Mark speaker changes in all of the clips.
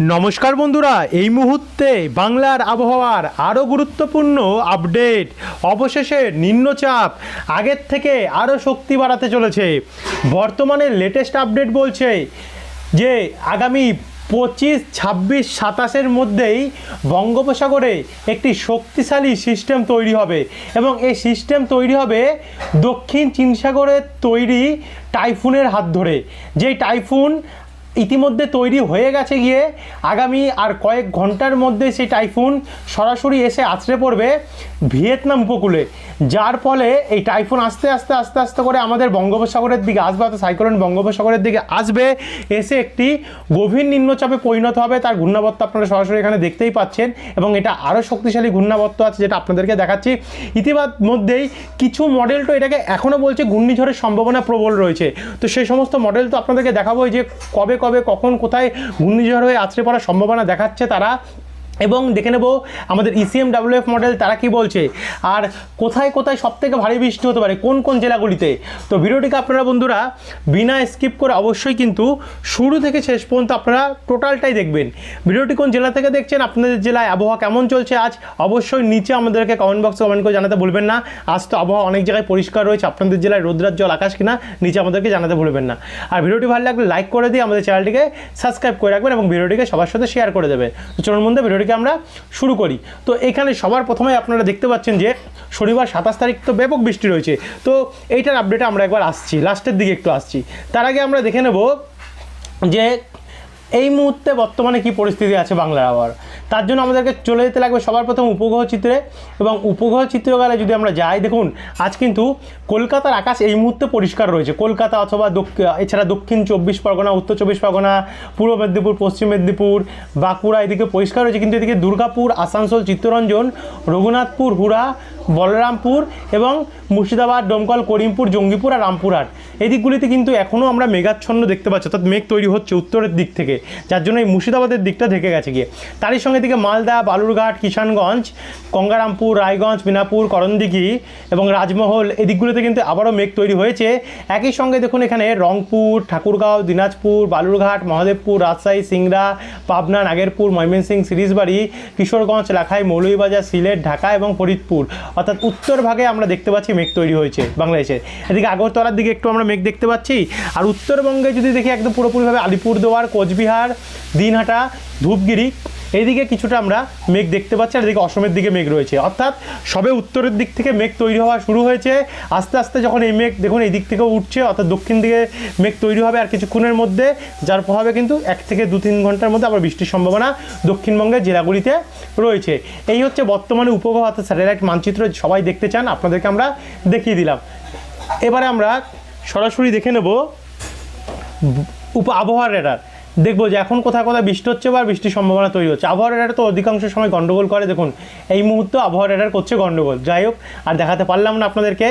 Speaker 1: নমস্কার বন্ধুরা, এই মুহূর্তে বাংলার আবহাওয়ার আরও গুরুত্বপূর্ণ আপডেট, অবশেষে নিম্নচাপ, আগের থেকে আরও শক্তি বাড়াতে চলেছে। বর্তমানে লেটেস্ট আপডেট বলছে যে, আগামী পঁচিশ, ছাব্বিশ, সাতাশের মধ্যেই বঙ্গোপসাগরে একটি শক্তিশালী সিস্টেম তৈরি হবে এবং এই সিস্টেম তৈরি হবে দক্ষিণ চীন সাগরের তৈরি টাইফুনের হাত ধরে। যেই টাইফুন ইতিমধ্যে তৈরি হয়ে গেছে গিয়ে আগামী আর কয়েক ঘণ্টার মধ্যে সেই টাইফুন সরাসরি এসে আছড়ে পড়বে ভিয়েতনাম উপকূলে। যার ফলে এই টাইফুন আস্তে আস্তে আস্তে আস্তে করে আমাদের বঙ্গোপসাগরের দিকে আসবে, অর্থাৎ সাইক্লোন বঙ্গোপসাগরের দিকে আসবে। এসে একটি গভীর নিম্নচাপে পরিণত হবে তার ঘূর্ণাবর্ত আপনারা সরাসরি এখানে দেখতেই পাচ্ছেন এবং এটা আরও শক্তিশালী ঘূর্ণাবর্ত আছে যেটা আপনাদেরকে দেখাচ্ছি। ইতিবাদ মধ্যেই কিছু মডেল তো এটাকে এখনও বলছে ঘূর্ণিঝড়ের সম্ভাবনা প্রবল রয়েছে। তো সেই সমস্ত মডেল তো আপনাদেরকে দেখাবো যে কবে কবে কখন কোথায় ঘূর্ণিঝড় হয়ে আছড়ে পড়ার সম্ভাবনা দেখাচ্ছে তারা। এবং দেখে নেব আমাদের ইসিএম ডাব্লিউএফ মডেল তারা কি বলছে। আর কোথায় কোথায় সব থেকে ভারী বৃষ্টি হতে পারে, কোন কোন জেলাগুলিতে? তো ভিডিওটিকে আপনারা বন্ধুরা বিনা স্কিপ করে অবশ্যই কিন্তু শুরু থেকে শেষ পর্যন্ত আপনারা টোটালটাই দেখবেন। ভিডিওটি কোন জেলা থেকে দেখছেন, আপনাদের জেলায় আবহাওয়া কেমন চলছে আজ, অবশ্যই নিচে আমাদেরকে কমেন্ট বক্সে কমেন্ট করে জানাতে ভুলবেন না। আজ তো আবহাওয়া অনেক জায়গায় পরিষ্কার রয়েছে, আপনাদের জেলায় রোদ্রার জল, আকাশ কিনা, নিচে আমাদেরকে জানাতে ভুলবেন না। আর ভিডিওটি ভালো লাগলে লাইক করে দিয়ে আমাদের চ্যানেলটিকে সাবস্ক্রাইব করে রাখবেন এবং ভিডিওটিকে সবার সাথে শেয়ার করে দেবেন। তো চলুন মধ্যে ভিডিওটিকে আমরা শুরু করি। তো এখানে সবার প্রথমে আপনারা দেখতে পাচ্ছেন যে শনিবার সাতাশ তারিখ তো ব্যাপক বৃষ্টি রয়েছে। তো এইটার আপডেটে আমরা একবার আসছি, লাস্টের দিকে একটু আসছি। তার আগে আমরা দেখে নেব যে এই মুহূর্তে বর্তমানে কি পরিস্থিতি আছে বাংলার আবহাওয়ার। তার জন্য আমাদেরকে চলে যেতে লাগবে সবার প্রথম উপগ্রহ চিত্রে। এবং উপগ্রহ চিত্রকালে যদি আমরা যাই, দেখুন, আজ কিন্তু কলকাতার আকাশ এই মুহূর্তে পরিষ্কার রয়েছে। কলকাতা অথবা এছাড়া দক্ষিণ চব্বিশ পরগনা, উত্তর চব্বিশ পরগনা, পূর্ব মেদিনীপুর, পশ্চিম মেদিনীপুর, বাঁকুড়া এদিকে পরিষ্কার রয়েছে। কিন্তু এদিকে দুর্গাপুর, আসানসোল, চিত্তরঞ্জন, রঘুনাথপুর, হুড়া বলরামপুর এবং মুর্শিদাবাদ ডোমকল করিমপুর, জঙ্গিপুর আর রামপুরহাট। এই দিকগুলিতে কিন্তু এখনও আমরা মেঘাচ্ছন্ন দেখতে পাচ্ছি, অর্থাৎ মেঘ তৈরি হচ্ছে উত্তরের দিক থেকে, যার জন্য এই মুর্শিদাবাদের দিকটা ঢেকে গেছে গিয়ে। তারই সঙ্গে দিকে মালদা, বালুরঘাট, কিষানগঞ্জ, গঙ্গারামপুর, রায়গঞ্জ, মিনাপুর, করণদিঘি এবং রাজমহল, এই দিকগুলোতে কিন্তু আবারও মেঘ তৈরি হয়েছে। একই সঙ্গে দেখুন এখানে রংপুর, ঠাকুরগাঁও, দিনাজপুর, বালুরঘাট, মহাদেবপুর, রাজশাহী, সিংড়া, পাবনা, নাগেরপুর, ময়মনসিংহ, সিরিজবাড়ি, কিশোরগঞ্জ, লাখাই, মৌলভীবাজার, সিলেট, ঢাকা এবং ফরিদপুর। অর্থাৎ উত্তর ভাগে আমরা দেখতে পাচ্ছি মেঘ তৈরি হয়েছে বাংলাদেশের এদিকে আগরতলার দিকে একটু আমরা মেঘ দেখতে পাচ্ছি। আর উত্তরবঙ্গে যদি দেখি একদম পুরোপুরিভাবে আলিপুরদুয়ার, কোচবিহার, দিনহাটা, ধূপগিরি এইদিকে কিছুটা আমরা মেঘ দেখতে পাচ্ছি আর এদিকে অসমের দিকে মেঘ রয়েছে। অর্থাৎ সবে উত্তরের দিক থেকে মেঘ তৈরি হওয়া শুরু হয়েছে। আস্তে আস্তে যখন এই মেঘ দেখুন, এই দিক থেকেও উঠছে, অর্থাৎ দক্ষিণ দিকে মেঘ তৈরি হবে আর কিছুক্ষণের মধ্যে, যার প্রভাবে কিন্তু এক থেকে দু তিন ঘণ্টার মধ্যে আবার বৃষ্টির সম্ভাবনা দক্ষিণবঙ্গের জেলাগুলিতে রয়েছে। এই হচ্ছে বর্তমানে উপগ্রহ, অর্থাৎ স্যাটেলাইট মানচিত্র, সবাই দেখতে চান, আপনাদেরকে আমরা দেখিয়ে দিলাম। এবারে আমরা সরাসরি দেখে নেব উপ আবহাওয়ার রেডার দেখব যে এখন কোথায় কোথায় বৃষ্টি হচ্ছে বা বৃষ্টির সম্ভাবনা তৈরি হচ্ছে। আবহাওয়ার রেডার তো অধিকাংশ সময় গন্ডগোল করে। দেখুন, এই মুহূর্তে আবহাওয়া রেডার করছে গন্ডগোল। যাই হোক, আর দেখাতে পারলাম না আপনাদেরকে।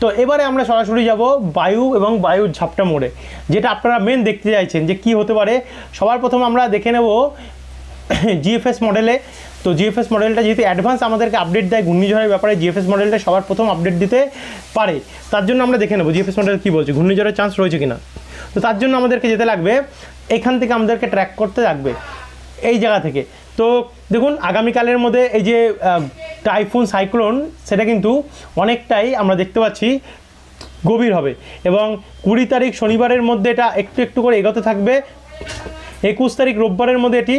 Speaker 1: তো এবারে আমরা সরাসরি যাব বায়ু এবং বায়ুর ঝাপটা মোড়ে, যেটা আপনারা মেন দেখতে চাইছেন যে কি হতে পারে। সবার প্রথম আমরা দেখে নেব জিএফএস মডেলে তো জিএফএস মডেলটা যেহেতু অ্যাডভান্স আমাদেরকে আপডেট দেয় ঘূর্ণিঝড়ের ব্যাপারে জিএফএস মডেলটা সবার প্রথম আপডেট দিতে পারে। তার জন্য আমরা দেখে নেব জিএফএস মডেল কী বলছে, ঘূর্ণিঝড়ের চান্স রয়েছে কিনা। তো তার জন্য আমাদেরকে যেতে লাগবে এখান থেকে আমাদেরকে ট্র্যাক করতে লাগবে এই জায়গা থেকে। তো দেখুন, আগামীকালের মধ্যে এই যে টাইফুন সাইক্লোন সেটা কিন্তু অনেকটাই আমরা দেখতে পাচ্ছি গভীর হবে এবং কুড়ি তারিখ শনিবারের মধ্যে এটা একটু একটু করে এগোতে থাকবে। একুশ তারিখ রোববারের মধ্যে এটি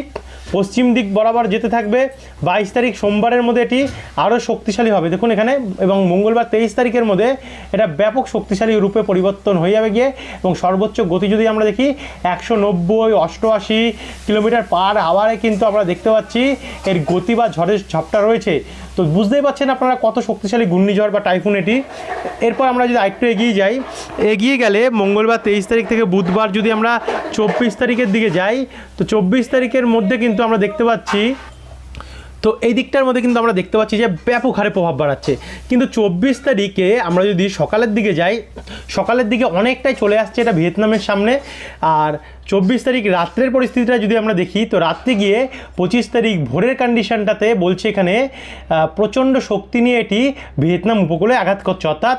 Speaker 1: পশ্চিম দিক বরাবর যেতে থাকবে। বাইশ তারিখ সোমবারের মধ্যে এটি আরও শক্তিশালী হবে। দেখুন এখানে, এবং মঙ্গলবার তেইশ তারিখের মধ্যে এটা ব্যাপক শক্তিশালী রূপে পরিবর্তন হয়ে যাবে গিয়ে, এবং সর্বোচ্চ গতি যদি আমরা দেখি, একশো নব্বই, অষ্টআশি কিলোমিটার পার আওয়ারে কিন্তু আমরা দেখতে পাচ্ছি, এর গতি বা ঝড়ের ঝাপটা রয়েছে। তো বুঝতেই পারছেন আপনারা কত শক্তিশালী ঘূর্ণিঝড় বা টাইফুন এটি। এরপর আমরা যদি আরেকটু এগিয়ে যাই, এগিয়ে গেলে মঙ্গলবার তেইশ তারিখ থেকে বুধবার যদি আমরা চব্বিশ তারিখের দিকে যাই, তো চব্বিশ তারিখের মধ্যে কিন্তু আমরা দেখতে পাচ্ছি, তো এই দিকটার মধ্যে কিন্তু আমরা দেখতে পাচ্ছি যে ব্যাপক হারে প্রভাব বাড়াচ্ছে। কিন্তু চব্বিশ তারিখে আমরা যদি সকালের দিকে যাই, সকালের দিকে অনেকটাই চলে আসছে এটা ভিয়েতনামের সামনে। আর চব্বিশ তারিখ রাত্রের পরিস্থিতিটা যদি আমরা দেখি, তো রাত্রে গিয়ে পঁচিশ তারিখ ভোরের কন্ডিশনটাতে বলছে এখানে প্রচণ্ড শক্তি নিয়ে এটি ভিয়েতনাম উপকূলে আঘাত করছে। অর্থাৎ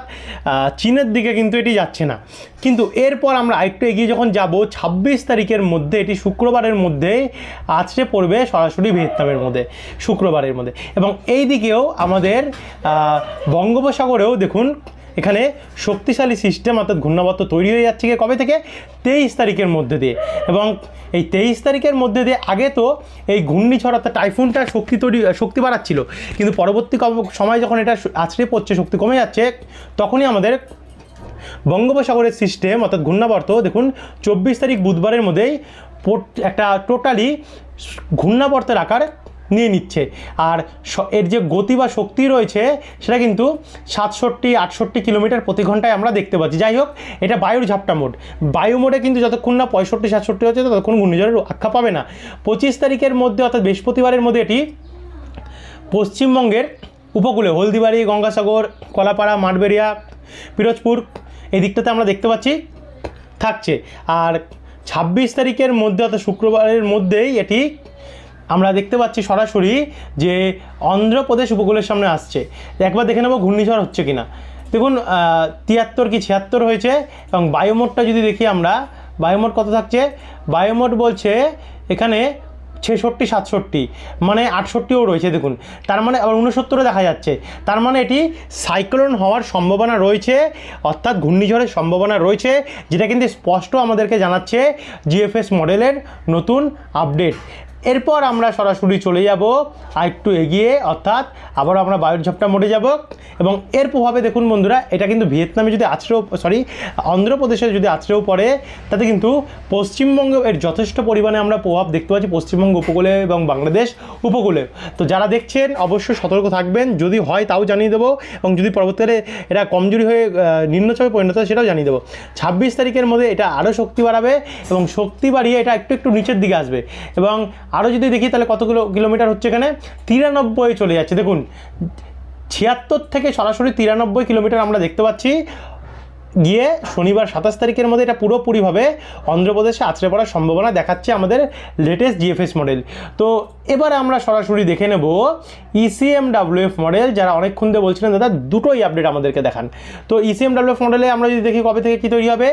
Speaker 1: চীনের দিকে কিন্তু এটি যাচ্ছে না। কিন্তু এরপর আমরা আরেকটু এগিয়ে যখন যাব, ছাব্বিশ তারিখের মধ্যে, এটি শুক্রবারের মধ্যে আছড়ে পড়বে সরাসরি ভিয়েতনামের মধ্যে, শুক্রবারের মধ্যে। এবং এই দিকেও আমাদের বঙ্গোপসাগরেও দেখুন এখানে শক্তিশালী সিস্টেম অর্থাৎ ঘূর্ণাবর্ত তৈরি হয়ে যাচ্ছে কবে থেকে? তেইশ তারিখের মধ্যে দিয়ে। এবং এই তেইশ তারিখের মধ্যে দিয়ে আগে তো এই ঘূর্ণিঝড় অর্থাৎ টাইফুনটা শক্তি তৈরি, শক্তি বাড়াচ্ছিল। কিন্তু পরবর্তী সময় যখন এটা আছড়ে পড়ছে, শক্তি কমে যাচ্ছে, তখনই আমাদের বঙ্গোপসাগরের সিস্টেম অর্থাৎ ঘূর্ণাবর্ত, দেখুন, চব্বিশ তারিখ বুধবারের মধ্যেই একটা টোটালি ঘূর্ণাবর্তের আকার নিয়ে নিচ্ছে। আর এর যে গতি বা শক্তি রয়েছে, সেটা কিন্তু সাতষট্টি, আটষট্টি কিলোমিটার প্রতি ঘন্টায় আমরা দেখতে পাচ্ছি। যাই হোক, এটা বায়ুর ঝাপটা মোড। বায়ু মোডে কিন্তু যতক্ষণ না পঁয়ষট্টি, সাতষট্টি হচ্ছে, ততক্ষণ ঘূর্ণিঝড়ের আখ্যা পাবে না। পঁচিশ তারিখের মধ্যে, অর্থাৎ বৃহস্পতিবারের মধ্যে এটি পশ্চিমবঙ্গের উপকূলে, হলদিবাড়ি, গঙ্গাসাগর, কলাপাড়া, মাঠবেড়িয়া, পিরোজপুর, এই দিকটাতে আমরা দেখতে পাচ্ছি, থাকছে। আর ছাব্বিশ তারিখের মধ্যে, অর্থাৎ শুক্রবারের মধ্যেই এটি আমরা দেখতে পাচ্ছি সরাসরি যে অন্ধ্রপ্রদেশ উপকূলের সামনে আসছে। একবার দেখে নেব ঘূর্ণিঝড় হচ্ছে কি না দেখুন তিয়াত্তর কি ছিয়াত্তর হয়েছে এবং বায়ুমোটটা যদি দেখি আমরা, বায়োমোট কত থাকছে? বায়ুমোট বলছে এখানে ছেষট্টি, সাতষট্টি মানে আটষট্টিও রয়েছে, দেখুন। তার মানে আবার উনসত্তরও দেখা যাচ্ছে। তার মানে এটি সাইক্লোন হওয়ার সম্ভাবনা রয়েছে, অর্থাৎ ঘূর্ণিঝড়ের সম্ভাবনা রয়েছে, যেটা কিন্তু স্পষ্ট আমাদেরকে জানাচ্ছে জিএফএস মডেলের নতুন আপডেট। এরপর আমরা সরাসরি চলে যাব আর একটু এগিয়ে, অর্থাৎ আবার আমরা বায়ুর ঝাপটা মোড়ে যাব। এবং এর প্রভাবে দেখুন বন্ধুরা, এটা কিন্তু ভিয়েতনামে যদি আছড়েও সরি অন্ধ্রপ্রদেশে যদি আছড়েও পড়ে, তাতে কিন্তু পশ্চিমবঙ্গে এর যথেষ্ট পরিমাণে আমরা প্রভাব দেখতে পাচ্ছি পশ্চিমবঙ্গ উপকূলে এবং বাংলাদেশ উপকূলে। তো যারা দেখছেন, অবশ্যই সতর্ক থাকবেন। যদি হয় তাও জানিয়ে দেবো এবং যদি পরবর্তীকালে এটা কমজোরি হয়ে নিম্নচাপে পরিণত হয় সেটাও জানিয়ে দেবো। ছাব্বিশ তারিখের মধ্যে এটা আরও শক্তি বাড়াবে এবং শক্তি বাড়িয়ে এটা একটু একটু নিচের দিকে আসবে। এবং আরও যদি দেখি তাহলে কত কিলো কিলোমিটার হচ্ছে এখানে? তিরানব্বই চলে যাচ্ছে। দেখুন, ছিয়াত্তর থেকে সরাসরি তিরানব্বই কিলোমিটার আমরা দেখতে পাচ্ছি। গিয়ে শনিবার সাতাশ তারিখের মধ্যে এটা পুরোপুরিভাবে অন্ধ্রপ্রদেশে আছড়ে পড়ার সম্ভাবনা দেখাচ্ছে আমাদের লেটেস্ট জিএফএস মডেল তো এবারে আমরা সরাসরি দেখে নেব ইসিএম ডাব্লিউএফ মডেল যারা অনেকক্ষণ ধরে বলছিলেন, দাদা, দুটোই আপডেট আমাদেরকে দেখান। তো ইসিএম ডাব্লিউএফ মডেলে আমরা যদি দেখি কবে থেকে কী তৈরি হবে?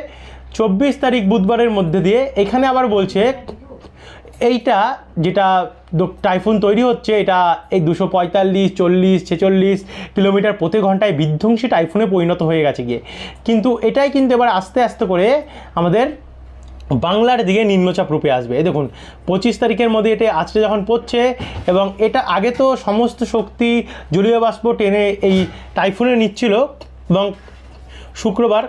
Speaker 1: চব্বিশ তারিখ বুধবারের মধ্যে দিয়ে। এখানে আবার বলছে এইটা যেটা টাইফুন তৈরি হচ্ছে, এটা এই দুশো পঁয়তাল্লিশ, চল্লিশ, ছেচল্লিশ কিলোমিটার প্রতি ঘন্টায় বিধ্বংসী টাইফুনে পরিণত হয়ে গেছে গিয়ে। কিন্তু এটাই কিন্তু এবার আস্তে আস্তে করে আমাদের বাংলার দিকে নিম্নচাপ রূপে আসবে। দেখুন, পঁচিশ তারিখের মধ্যে এটা আজকে যখন পড়ছে এবং এটা আগে তো সমস্ত শক্তি জলীয় বাষ্প টেনে এই টাইফুনে নিচ্ছিল এবং শুক্রবার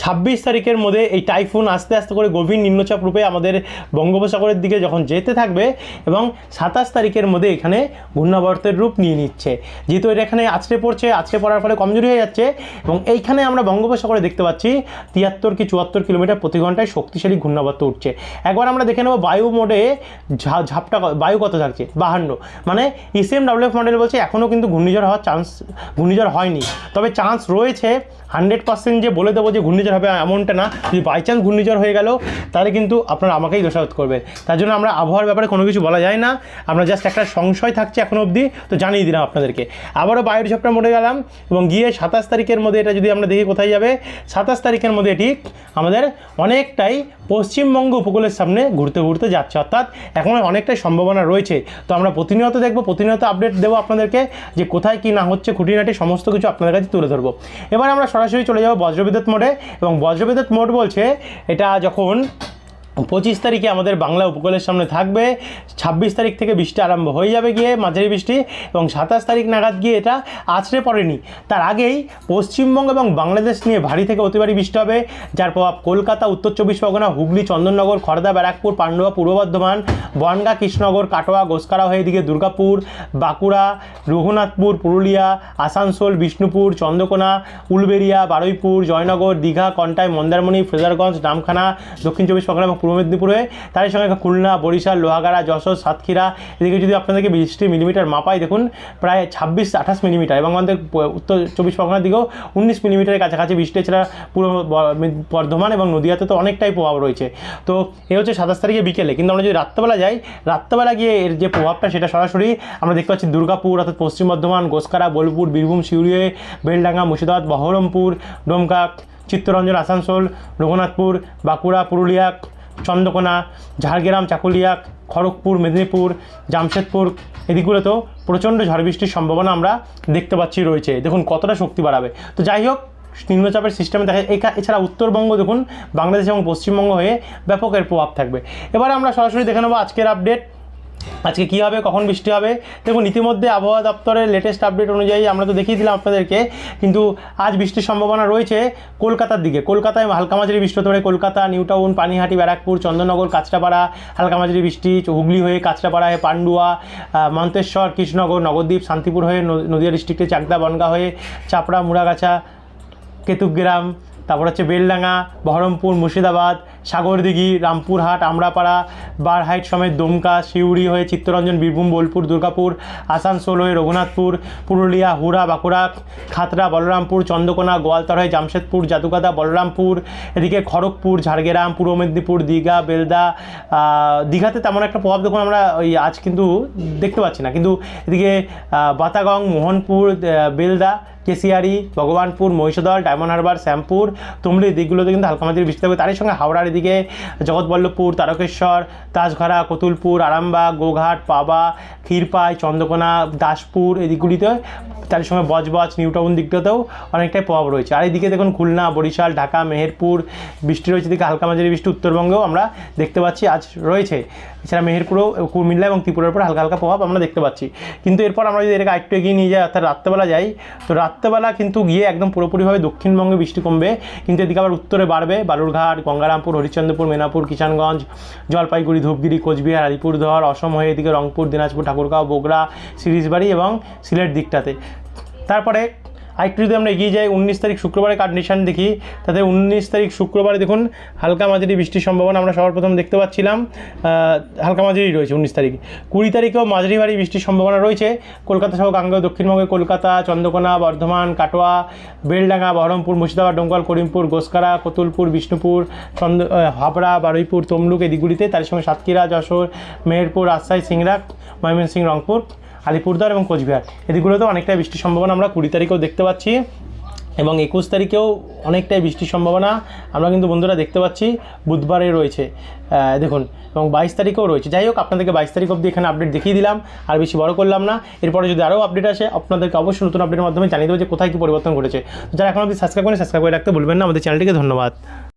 Speaker 1: ছাব্বিশ তারিখের মধ্যে এই টাইফুন আস্তে আস্তে করে গভীর নিম্নচাপ রূপে আমাদের বঙ্গোপসাগরের দিকে যখন যেতে থাকবে এবং সাতাশ তারিখের মধ্যে এখানে ঘূর্ণাবর্তের রূপ নিয়ে নিচ্ছে। যেহেতু এটা এখানে আছড়ে পড়ছে, আছড়ে পড়ার ফলে কমজোরি হয়ে যাচ্ছে এবং এইখানে আমরা বঙ্গোপসাগরে দেখতে পাচ্ছি তিয়াত্তর কি চুয়াত্তর কিলোমিটার প্রতি ঘন্টায় শক্তিশালী ঘূর্ণাবর্ত উঠছে। একবার আমরা দেখে নেব বায়ু মোডে ঝাপটা বায়ু কত থাকছে বাহান্ন। মানে ইসিএম ডাব্লিউএফ মডেল বলছে এখনও কিন্তু ঘূর্ণিঝড় হওয়ার চান্স ঘূর্ণিঝড় হয়নি। তবে চান্স রয়েছে হান্ড্রেড পার্সেন্ট যে বলে দেবো যে ঘূর্ণিঝড় হবে এমনটা না। যদি বাই চান্স ঘূর্ণিঝড় হয়ে গেল, তাহলে কিন্তু আপনারা আমাকেই দোষারোপ করবে তার জন্য আমরা আবহাওয়ার ব্যাপারে কোনো কিছু বলা যায় না। আমরা জাস্ট একটা সংশয় থাকছে এখনও অবধি, তো জানিয়ে দিলাম আপনাদেরকে। আবারও বায়ুর ঝাপটা মরে গেলাম এবং গিয়ে সাতাশ তারিখের মধ্যে এটা যদি আমরা দেখি কোথায় যাবে, সাতাশ তারিখের মধ্যে এটি আমাদের অনেকটাই পশ্চিমবঙ্গ উপকূলের সামনে ঘুরতে ঘুরতে যাচ্ছে। অর্থাৎ এখন অনেকটাই সম্ভাবনা রয়েছে। তো আমরা প্রতিনিয়ত দেখব, প্রতিনিয়ত আপডেট দেবো আপনাদেরকে যে কোথায় কি না হচ্ছে, খুঁটিনাটি সমস্ত কিছু আপনাদের কাছে তুলে ধরবো। এবার আমরা সরাসরি চলে যাব বজ্রবিদ্যুৎ মোডে। এবং বজ্রবিদ্যুৎ মোট বলছে এটা যখন পঁচিশ তারিখে আমাদের বাংলা উপকূলের সামনে থাকবে। ছাব্বিশ তারিখ থেকে বৃষ্টি আরম্ভ হয়ে যাবে গিয়ে, মাঝারি বৃষ্টি, এবং সাতাশ তারিখ নাগাদ গিয়ে এটা আছড়ে পড়েনি। তার আগেই পশ্চিমবঙ্গ এবং বাংলাদেশ নিয়ে ভারী থেকে অতি ভারী বৃষ্টি হবে, যার প্রভাব কলকাতা, উত্তর চব্বিশ পরগনা, হুগলি, চন্দননগর খড়দা ব্যারাকপুর, পান্ডুয়া, পূর্ব বর্ধমান, বনগা, কৃষ্ণনগর, কাটোয়া গোসকারা হয়ে এদিকে দুর্গাপুর, বাঁকুড়া, রঘুনাথপুর, পুরুলিয়া, আসানসোল, বিষ্ণুপুর, চন্দ্রকোনা উলবেড়িয়া বারুইপুর, জয়নগর, দীঘা, কন্টাই, মন্দারমণি, ফ্রেজারগঞ্জ, নামখানা, দক্ষিণ চব্বিশ পরগনা এবং পূর্ব মেদিনীপুর, তারই সঙ্গে খুলনা, বরিশাল, লোহাগাড়া, যশোর, সাতক্ষীরা, এদিকে যদি আপনাদেরকে বৃষ্টি মিলিমিটার মাপাই, দেখুন, প্রায় ছাব্বিশ আঠাশ মিলিমিটার এবং আমাদের উত্তর চব্বিশ পরগনার দিকেও উনিশ মিলিমিটারের কাছাকাছি বৃষ্টি, এছাড়া পূর্ব বর্ধমান এবং নদীয়াতে তো অনেকটাই প্রভাব রয়েছে। তো এ হচ্ছে সাতাশ তারিখে বিকেলে, কিন্তু আমরা যদি রাত্রেবেলা যাই, রাত্রেবেলা গিয়ে এর যে প্রভাবটা, সেটা সরাসরি আমরা দেখতে পাচ্ছি দুর্গাপুর, অর্থাৎ পশ্চিম বর্ধমান, গোসকারা, বোলপুর, বীরভূম সিউড়ি বেলডাঙ্গা, মুর্শিদাবাদ, বহরমপুর, ডোমকা, চিত্তরঞ্জন, আসানসোল, রঘুনাথপুর, বাঁকুড়া, পুরুলিয়া চন্দ্রকোনা, ঝাড়গ্রাম, চাকুলিয়া, খড়গপুর, মেদিনীপুর, জামশেদপুর, এদিকগুলোতেও প্রচণ্ড ঝড় বৃষ্টির সম্ভাবনা আমরা দেখতে পাচ্ছি রয়েছে। দেখুন, কতটা শক্তি বাড়াবে। তো যাই হোক, নিম্নচাপের সিস্টেমে দেখা যায় এছাড়া উত্তরবঙ্গ দেখুন, বাংলাদেশ এবং পশ্চিমবঙ্গ হয়ে ব্যাপকের প্রভাব থাকবে। এবারে আমরা সরাসরি দেখে নেব আজকের আপডেট আজকে কী হবে, কখন বৃষ্টি হবে? দেখুন, ইতিমধ্যে আবহাওয়া দপ্তরের লেটেস্ট আপডেট অনুযায়ী আমরা তো দেখিয়ে দিলাম আপনাদেরকে, কিন্তু আজ বৃষ্টির সম্ভাবনা রয়েছে কলকাতার দিকে। কলকাতায় হালকা মাঝারি বৃষ্টি হতে কলকাতা, নিউ টাউন, পানিহাটি, ব্যারাকপুর চন্দননগর কাঁচরাপাড়া, হালকা মাঝারি বৃষ্টি, হুগলি হয়ে কাঁচরাপাড়া হয়ে পান্ডুয়া মন্তেশ্বর, কৃষ্ণনগর, নবদ্বীপ, শান্তিপুর হয়ে নদীয়া ডিস্ট্রিক্টে চাকদা বনগা হয়ে চাপড়া, মুড়াগাছা কেতুগ্রাম তারপর হচ্ছে বেলডাঙ্গা, বহরমপুর, মুর্শিদাবাদ, সাগরদিঘি, রামপুরহাট, আমরাপাড়া, বারহাইট সমেত দমকা, সিউড়ি হয়ে চিত্তরঞ্জন, বীরভূম, বোলপুর, দুর্গাপুর, আসানসোল হয়ে রঘুনাথপুর, পুরুলিয়া, হুড়া, বাঁকুড়া, খাতড়া, বলরামপুর, চন্দ্রকোনা, গোয়ালতর হয়ে জামশেদপুর জাদুকাদা বলরামপুর, এদিকে খড়গপুর, ঝাড়গ্রাম, পূর্ব মেদিনীপুর, দীঘা, বেলদা দীঘাতে তেমন একটা প্রভাব দেখুন আমরা ওই আজ কিন্তু দেখতে পাচ্ছি না। কিন্তু এদিকে বাতাগং, মোহনপুর বেলদা কেশিয়ারি ভগবানপুর, মহিষদল, ডায়মন্ড হারবার, শ্যামপুর তুমলি দিকগুলোতে কিন্তু হালকা মাঝারি বৃষ্টি থাকবে। তারই সঙ্গে হাওড়ার এদিকে জগৎবল্লভপুর, তারকেশ্বর, তাজঘরা, কতুলপুর, আরামবাগ, গোঘাট, পাবা, ক্ষীরপাই, চন্দ্রকোনা, দাসপুর এদিকগুলিতে তার সঙ্গে বজবজ নিউটাউন দিকটাতেও অনেকটাই প্রভাব রয়েছে। আর এদিকে দেখুন খুলনা, বরিশাল, ঢাকা, মেহেরপুর, বৃষ্টি রয়েছে এদিকে হালকা মাঝারি বৃষ্টি, উত্তরবঙ্গেও আমরা দেখতে পাচ্ছি আজ রয়েছে। এছাড়া মেহেরপুরও কুমিল্লা এবং ত্রিপুরার উপর হালকা হালকা প্রভাব আমরা দেখতে পাচ্ছি। কিন্তু এরপর আমরা যদি এটাকে আরেকটু এগিয়ে নিয়ে যাই, অর্থাৎ রাত্রেবেলা যাই, তো রাত্রেবেলা কিন্তু গিয়ে একদম পুরোপুরিভাবে দক্ষিণবঙ্গে বৃষ্টি কমবে। কিন্তু এদিকে আবার উত্তরে বাড়বে। বালুরঘাট, গঙ্গারামপুর হরিচন্দ্রপুর মেনাপুর কিষানগঞ্জ, জলপাইগুড়ি, ধূপগিরি, কোচবিহার, আলিপুরদুয়ার, অসম হয়ে এদিকে রংপুর, দিনাজপুর, ঠাকুরগাঁও, বগুড়া, সিরিজবাড়ি এবং সিলেট দিকটাতে। তারপরে আরেকটু যদি আমরা এগিয়ে যাই উনিশ তারিখ শুক্রবারে কন্ডিশন দেখি? তাতে উনিশ তারিখ শুক্রবারে দেখুন হালকা মাঝারি বৃষ্টির সম্ভাবনা আমরা সবার প্রথম দেখতে পাচ্ছিলাম। হালকা মাঝারি রয়েছে উনিশ তারিখ। কুড়ি তারিখেও মাঝারি ভারী বৃষ্টির সম্ভাবনা রয়েছে। কলকাতা সহ গাঙ্গেয় দক্ষিণবঙ্গে কলকাতা চন্দ্রকোনা বর্ধমান কাটোয়া বেলডাঙ্গা বহরমপুর মুর্শিদাবাদ ডোমকল করিমপুর গোসকারা কতুলপুর বিষ্ণুপুর চন্দ্র আহ, হাবড়া বারুইপুর তমলুক এই দিকগুলিতে তার সঙ্গে সাতক্ষীরা যশোর মেহেরপুর রাজশাহী সিংড়া ময়মনসিংহ রংপুর। আলিপুরদুয়ার এবং কোচবিহার। এদিকগুলোতেও অনেকটাই বৃষ্টির সম্ভাবনা, আমরা কুড়ি তারিখেও দেখতে পাচ্ছি এবং একুশ তারিখেও অনেকটাই বৃষ্টির সম্ভাবনা, আমরা কিন্তু বন্ধুরা দেখতে পাচ্ছি, বুধবারে রয়েছে। দেখুন, এবং বাইশ তারিখেও রয়েছে। যাই হোক, আপনাদেরকে বাইশ তারিখ অবধি এখানে আপডেট দেখিয়ে দিলাম, আর বেশি বড় করলাম না। এরপরে যদি আরও আপডেট আসে, আপনাদেরকে অবশ্যই নতুন আপডেটের মাধ্যমে জানিয়ে দেবো যে কোথায় কী পরিবর্তন ঘটেছে। যারা এখন অবধি সাবস্ক্রাইব করেন সাবস্ক্রাইব করে রাখতে ভুলবেন না। আমাদের চ্যানেলটিকে ধন্যবাদ।